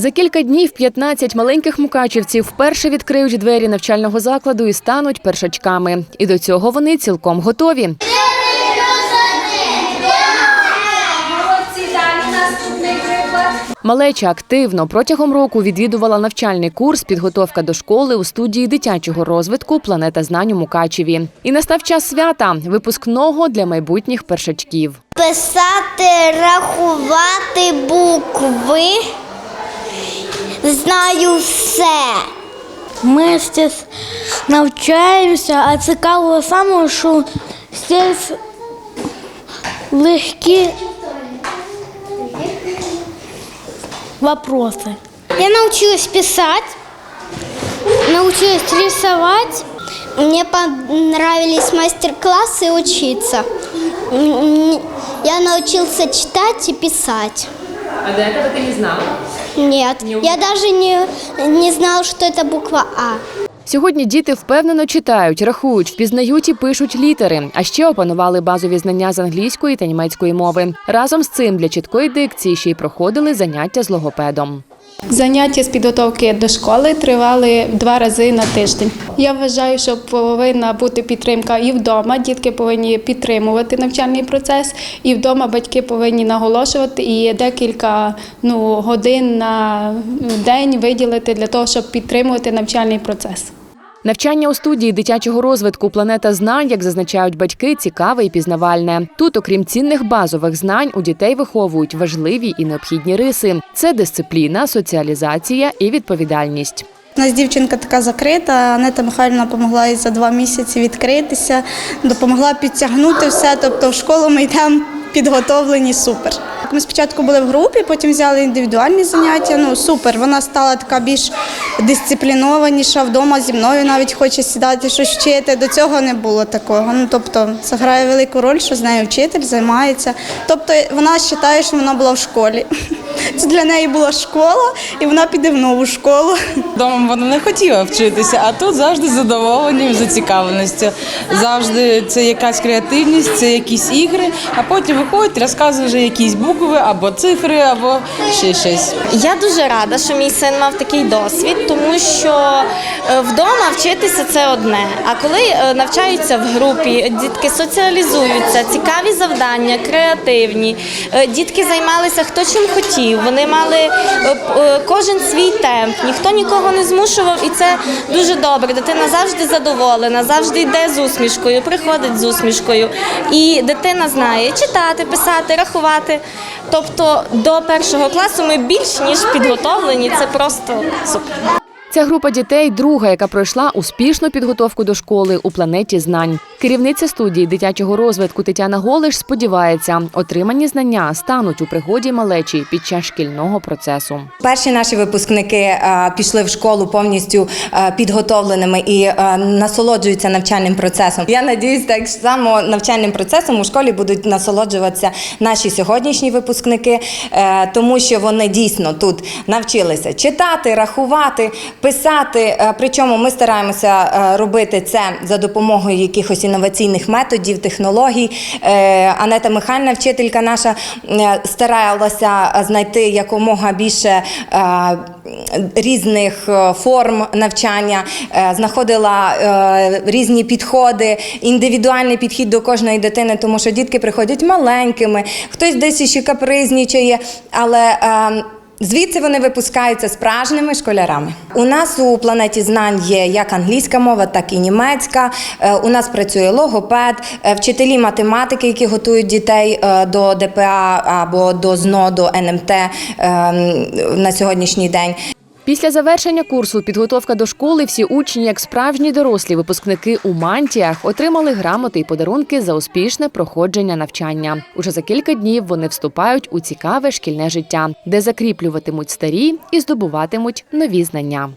За кілька днів 15 маленьких мукачівців вперше відкриють двері навчального закладу і стануть першачками. І до цього вони цілком готові. Малеча активно протягом року відвідувала навчальний курс підготовка до школи у студії дитячого розвитку Планета знань у Мукачеві. І настав час свята випускного для майбутніх першачків. Писати, рахувати букви. Знаю все. Ми ще навчаємося, а цікаво саме, що ще легкі вопроси. Я научилась писать, научилась рисовать. Мне понравились мастер-классы учиться. М, Я научился читать и писать. А до этого ти не знала? Нет, я даже не, не знала, что это буква А. Сьогодні діти впевнено читають, рахують, впізнають і пишуть літери, а ще опанували базові знання з англійської та німецької мови. Разом з цим для чіткої дикції ще й проходили заняття з логопедом. Заняття з підготовки до школи тривали два рази на тиждень. Я вважаю, що повинна бути підтримка і вдома. Дітки повинні підтримувати навчальний процес, і вдома батьки повинні наголошувати і декілька ну, годин на день виділити для того, щоб підтримувати навчальний процес. Навчання у студії дитячого розвитку Планета знань, як зазначають батьки, цікаве і пізнавальне. Тут, окрім цінних базових знань, у дітей виховують важливі і необхідні риси: це дисципліна, соціалізація і відповідальність. У нас дівчинка така закрита. Анета Михайлівна допомогла їй за два місяці відкритися, допомогла підтягнути все. Тобто в школу ми йдемо підготовлені супер. Ми спочатку були в групі, потім взяли індивідуальні заняття. Ну супер. Вона стала така більш дисциплінованіша вдома зі мною, навіть хоче сідати щось вчити. До цього не було такого. Ну тобто, це грає велику роль, що з нею вчитель займається. Тобто вона вважає, що вона була в школі. Це для неї була школа, і вона піде в нову школу. Вдома вона не хотіла вчитися, а тут завжди з задоволенням, зацікавленістю. Завжди це якась креативність, це якісь ігри, а потім виходить, розказує вже якісь букви або цифри, або ще щось. Я дуже рада, що мій син мав такий досвід, тому що е, вдома вчитися це одне. А коли е, навчаються в групі, дітки соціалізуються, цікаві завдання, креативні. Е, Дітки займалися хто чим хотів. Вони мали е, е, кожен свій темп, ніхто нікого не змушував, і це дуже добре. Дитина завжди задоволена, завжди йде з усмішкою, приходить з усмішкою. І дитина знає читати, писати, рахувати. Тобто до першого класу ми більш ніж підготовлені. Це просто супер. Ця група дітей друга, яка пройшла успішну підготовку до школи у планеті знань. Керівниця студії дитячого розвитку Тетяна Голиш сподівається, отримані знання стануть у пригоді малечі під час шкільного процесу. Перші наші випускники е, пішли в школу повністю е, підготовленими і е, насолоджуються навчальним процесом. Я надіюсь, так само навчальним процесом у школі будуть насолоджуватися наші сьогоднішні випускники, тому що вони дійсно тут навчилися читати, рахувати, писати. Е, Причому ми стараємося е, робити це за допомогою якихось інноваційних методів, технологій. Е, Анета Михайлівна, вчителька наша, старалася знайти якомога більше різних форм навчання, знаходила різні підходи, індивідуальний підхід до кожної дитини, тому що дітки приходять маленькими, хтось десь ще капризнічає, але. Звідси вони випускаються справжніми школярами. У нас у планеті знань є як англійська мова, так і німецька. Е, У нас працює логопед, е, вчителі математики, які готують дітей е, до ДПА або до ЗНО, до НМТ е, на сьогоднішній день. Після завершення курсу підготовка до школи всі учні, як справжні дорослі випускники у мантіях, отримали грамоти і подарунки за успішне проходження навчання. Уже за кілька днів вони вступають у цікаве шкільне життя, де закріплюватимуть старі і здобуватимуть нові знання.